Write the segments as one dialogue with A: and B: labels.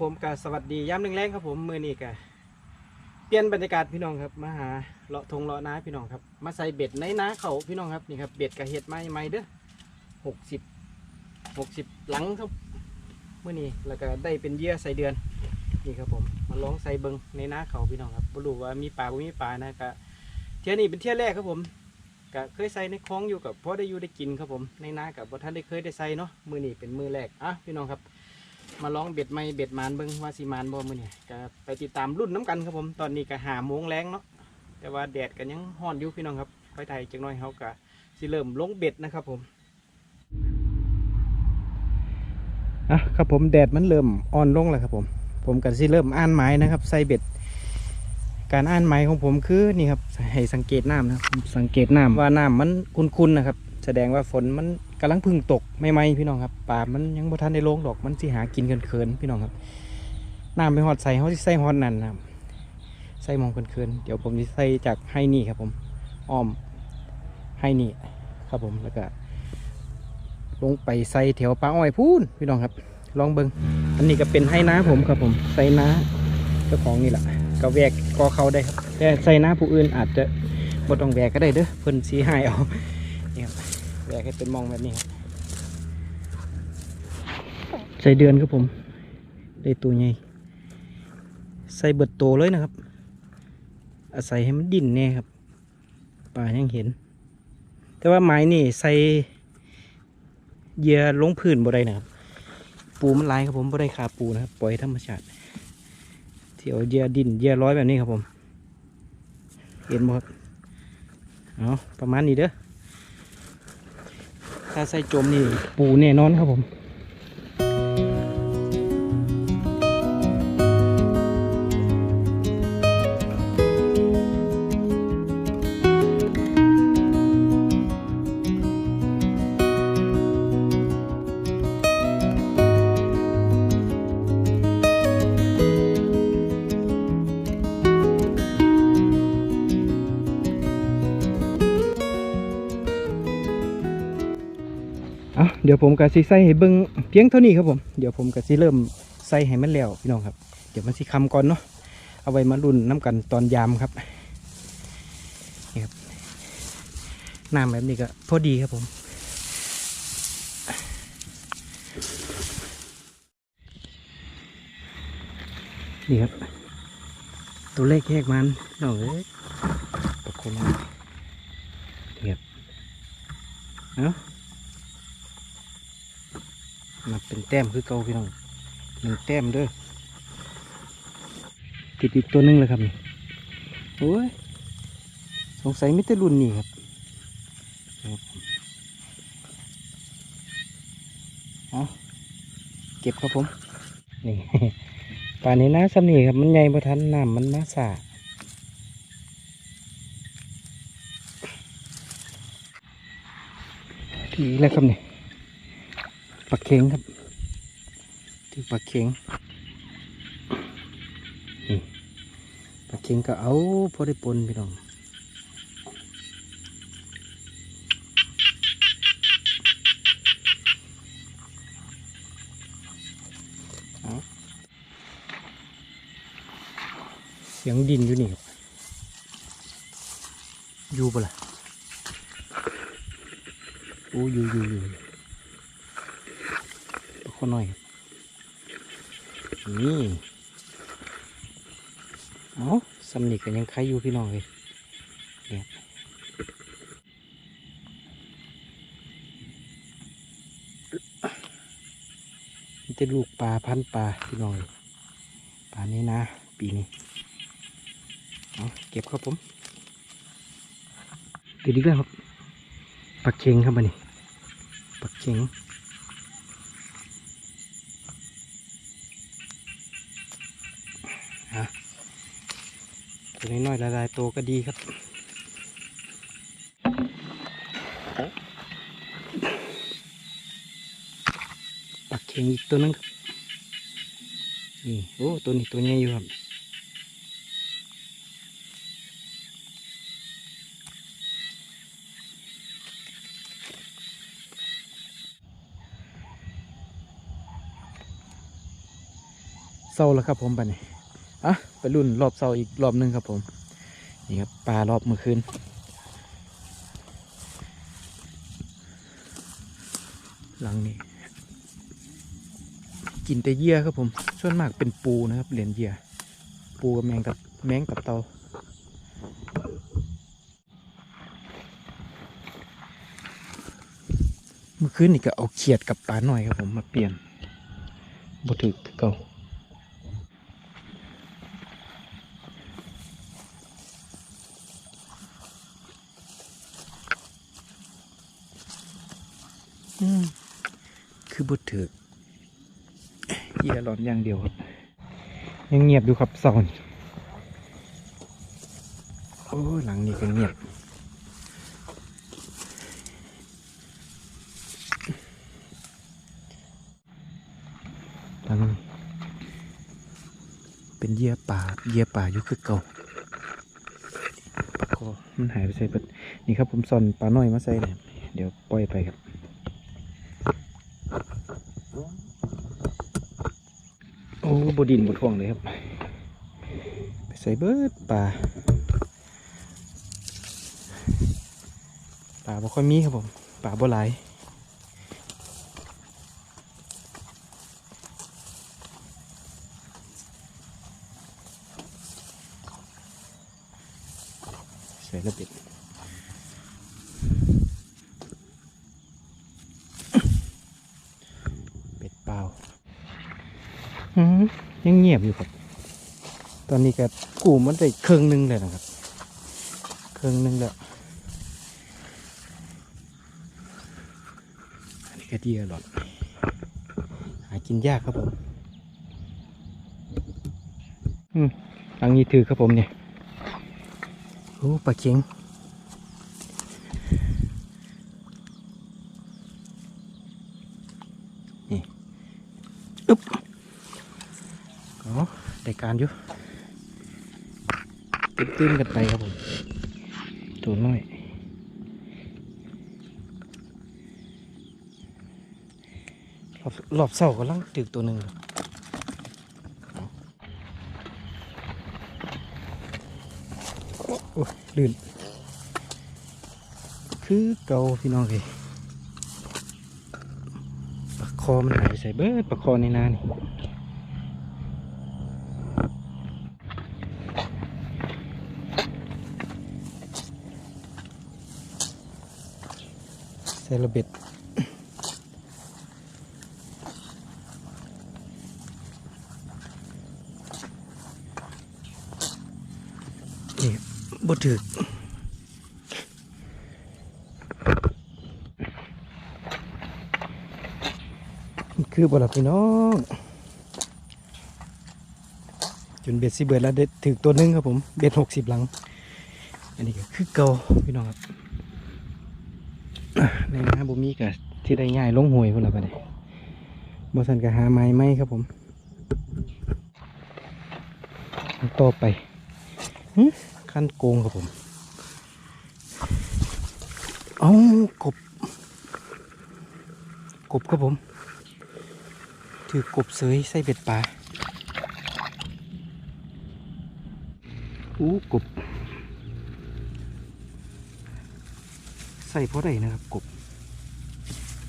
A: ครับผมกสวัสดีย้ำแรงๆครับผมมือนี้กะเปลี่ยนบรรยากาศพี่น้องครับมาหาเลาะทงเลาะน้าพี่น้องครับ มาใส่เบ็ดในน้าเขาพี่น้องครับนี่ครับเบ็ดกะเห็ดไม้ไม้เด้อหกสิบหกสิบหลังครับมื่อนี้แล้วก็ได้เป็นเยื่อใส่เดือนนี่ครับผมมาลองใส่เบิงในน้าเขาพี่น้องครับบ่รู้ว่ามีปลาบ่มีปลานะกะเที่ยนี้เป็นเที่ยแรกครับผมกะเคยใส่ในคลองอยู่กับพ่อได้อยู่ได้กินครับผมในน้ากับบ่ท่านได้เคยได้ใส่เนาะมือนี้เป็นมือแรกอะพี่น้องครับ มาลองเบ็ดไม่เบ็ดมานเบิ้งว่าสีมานบ่มือเนี่ยก็ไปติดตามรุ่นน้ำกันครับผมตอนนี้ก็หาโมงแรงเนาะแต่ว่าแดดก็ยังฮ้อนอยู่พี่น้องครับไฟไทยจังน้อยเขาก็สิเริ่มลงเบ็ดนะครับผมอะครับผมแดดมันเริ่มอ่อนลงแล้วครับผม ผมก็สิเริ่มอ่านไม้นะครับใส่เบ็ด การอ่านไม้ของผมคือนี่ครับให้สังเกตน้ำนะครับสังเกตน้ำว่าน้ำมันคุ้นๆนะครับ แสดงว่าฝนมัน กำลังพึ่งตกไม่ไหมพี่น้องครับป่ามันยังบ่ทันได้ลงดอกมันสิหากินเคินๆพี่น้องครับน้ำไปหอดใส่เขาสิใส่หอดนั่นครับใส่มองเคินๆเดี๋ยวผมจะใส่จากไฮนี่ครับ ผมอ้อมไฮนี่ครับผมแล้วก็ลงไปใส่แถวปลาอ้อยพูนพี่น้องครับ ลองเบิงอันนี้ก็เป็นไฮน้าผมครับผมใส่น้าเจ้าของนี่แหละก็แวกกอเขาได้ครับแต่ใส่น้าผู้อื่นอาจจะบ่ต้องแวกก็ได้เด้อเพิ่นสีหายเอานี่ค รับกให้เป็นมองแบบนี้ครับใส่เดือนครับผม ได้ตัวใหญ่ใส่เบิดโตเลยนะครับ อาศัยให้มันดิ่นแน่ครับป่ายังเห็น แต่ว่าไม้นี่ใส่เยื่อลงพื้นบ่ได้นะครับ ปูมันลายครับผมบ่ได้ขาปูนะครับปล่อยธรรมชาติเที่ยวเยื่อดินเยื่อร้อยแบบนี้ครับผม เห็นบ่ครับเอาประมาณนี้เด้อ ถ้าใส่จมนี่ปูแน่นอนครับผม ผมกะสิใส่ให้เบิ่งเพียงเท่านี้ครับผมเดี๋ยวผมกะสิเริ่มใส่ให้มันแล้วพี่น้องครับ เดี๋ยวมันสิคำก่อนเนาะเอาไว้มารุ่นน้ำกันตอนยามครับนี่ครับน้ำแบบนี้ก็พอดีครับผมนี่ครับ ตัวเลขแยกมันน้องเอ้ยตกคนนี่ครับเอ้า นับเป็นแต้มคือเก่าพี่น้องหนึ่งแต้มด้อติดอีกตัวหนึงเลยครับนี่โอ้ยสงสัยมิตรรุ่นนี่ครับเอาเก็บครับผม นี่ป่านนี้นะสำนีครับ มันใหญ่ประทันน้ำมันมาสาทีแล้วครับนี่ ปลาเค็งครับถือปลาเค็งนี่ปลาเค็งก็เอาพอได้ปนพี่น้องเอาเสียงดินอยู่นี่ครับอยู่ปะล่ะโอ้อยู่อยู่อยู่ คนหน่อยนี่เอาสำนิกกันยังใครอยู่พี่น้องเลยเนี่ยนี่จะลูกปลาพันปลาพี่น้องเลยปลานี้นะ ปีนี้เอาเก็บครับผมติดอีกแล้วครับปลาเค็งครับมันนี่ปลาเค็ง ฮะตัว น้อยๆละลายโตก็ดีครับปักเข่งอีกตัวนึงครับนี่โอ้ตัวนี้ตัวใหญ่อยู่ครับเศร้าแล้วครับผมไปนี่ อะไปรุ่นรอบเศร้าอีกรอบหนึงครับผม นี่ครับปลารอบเมื่อคืนหลังนี้ กินแต่เหยื่อครับผม ส่วนมากเป็นปูนะครับเหรียญเหยื่อปูกับแมงกับแมงกับเตาเมื่อคืนนี่ก็เอาเขียดกับปลาหน่อยครับผมมาเปลี่ยนบ่ถึกเก่า คือบ่ถึกเหยี่ยหลอนอย่างเดียวครับ ยังเงียบอยู่ครับสอนโอ้หลังนี้ก็เงียบทั้งเป็นเหยื่อป่าเหยื่อป่าอยู่คือเก่าปลาคอมันหายไปใส่เปิดนี่ครับผมซ่อนปลาน้อยมาใส่เลยเดี๋ยวปล่อยไปครับ อ้บดินบดท่วงเลยครับ ไปใส่เบิดปลาปลาบ่ค่อยมีครับผมปลาบ่หลายใส่ระเบิดเป็ดเปล่าอืม ยังเงียบอยู่ครับ ตอนนี้ก็กูมันได้ครื่งหนึงเลยนะครับครื่งหนึงแล้วอันนี้ก็ดีอร่อยหากินยากครับผมอืมอังนี้ถือครับผมเนี่ยโอ้ปลาเข็งนี่อึ๊บอ๋อได้การอยู่ตื้นๆกันไปครับผมตัวน้อยรอบรอบเสาก็ลังตึกตัวหนึ่งโอ้ยลื่น คือเกาพี่น้องเลยปลาคอมันหายใส่เบิดปลาคอในนานี่ ใส่เบ็ดนี่บ่ถึกคือบอลพี่น้อง จนเบ็ดสิเบิดแล้วเด็ดถึงตัวหนึงครับผม เบ็ดหกสิบหลัง อันนี้ก็คือเก่าพี่น้องครับ ในน้ำบุมีกับที่ได้ง่ายลงหวยพุ่นละไปเลยบสันก็หาไม้ไหมครับผมต่อไปหึขั้นโกงครับผม เอากบ กบครับผม ถือกบเสยใส่เบ็ดปลา อู้กบ ใส่เพราะใดนะครับกบ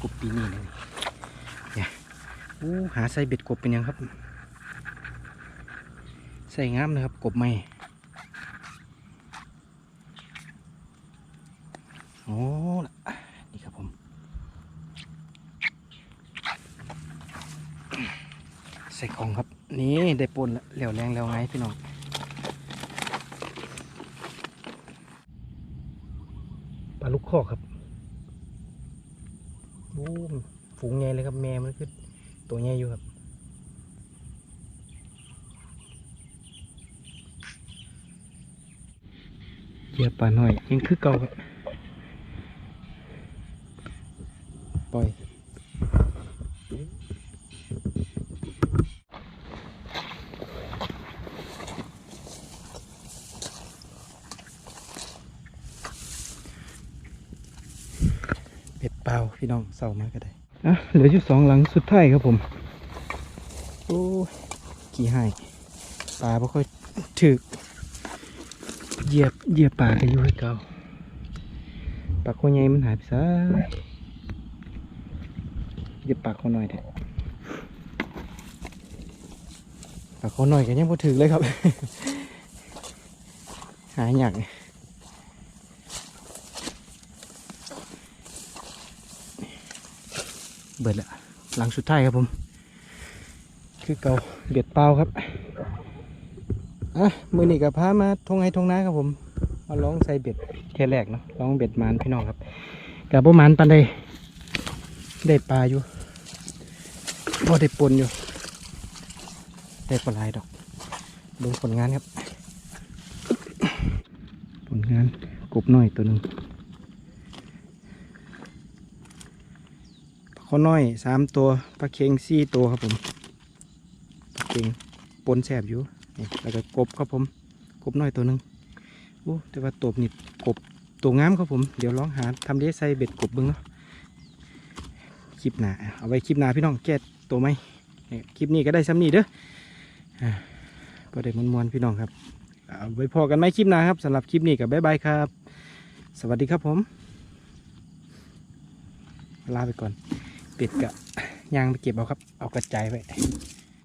A: กบปีนี้เลยเนี่ยอู้หาใส่เบ็ดกบเป็นยังครับ ใส่งามนะครับกบไม่โอ้ล่ะนี่ครับผมใส่ของครับ นี่ได้ปนแล้วเหลวแรงแล้วไงพี่น้องปลาลูกคอครับ บูมฝูงใหญ่เลยครับแม่มันคือตัวใหญ่อยู่ครับเยอะปลาหน่อยยังคือเก่าครับปล่อย เป็ดเปล่า พี่น้องเศร้ามากก็ได้อะเหลืออยู่สองหลังสุดท้ายครับผมโอ้ยกี่ให้ปลาบ่ค่อยถึกเหยียบเหยียบปลากันอยู่ให้เก่าปลาโคใหญ่มันหายไปซะเหยียบปลาเขาหน่อยเถอะปลาเขาหน่อยกันยังบ่ถึกเลยครับ หายอยากเเบิดละหลังสุดท้ายครับผม คือเก่าเบ็ดเปล่าครับอะมือนี้กับพามาทงไห้ทงน้าครับผมมาลองใส่เบ็ดแค่แรกเนาะลองเบ็ดมานพี่น้องครับกับประมาณปันได้ได้ปลาอยู่พอได้ปนอยู่ได้ปลาไหลายดอกดูผลงานครับ ผลงานกบน้อยตัวหนึ่งปลา ข้อน้อยสามตัวปลาเค็งสี่ตัวครับผมปลาเค็งปนแสบอยู่นี่แล้วก็กบครับผมกบน้อยตัวหนึ่งโอ้แต่ว่าตบนี่กบตัวงามครับผมเดี๋ยวลองหาทำเลใส่เบ็ดกบบิ้งเนาะคลิปหน้าเอาไว้คลิปหน้าพี่น้องแก้ตัวไหมเนี่ยคลิปนี้ก็ได้ซ้ำนี่เด้ออ่าพอได้มวนๆพี่น้องครับเอาไว้พอกันไหมคลิปหน้าครับสำหรับคลิปนี้กับบ๊ายบายครับ สวัสดีครับผมลาไปก่อน เป็ดกับยางไปเก็บเอาครับ เอากระจายไว้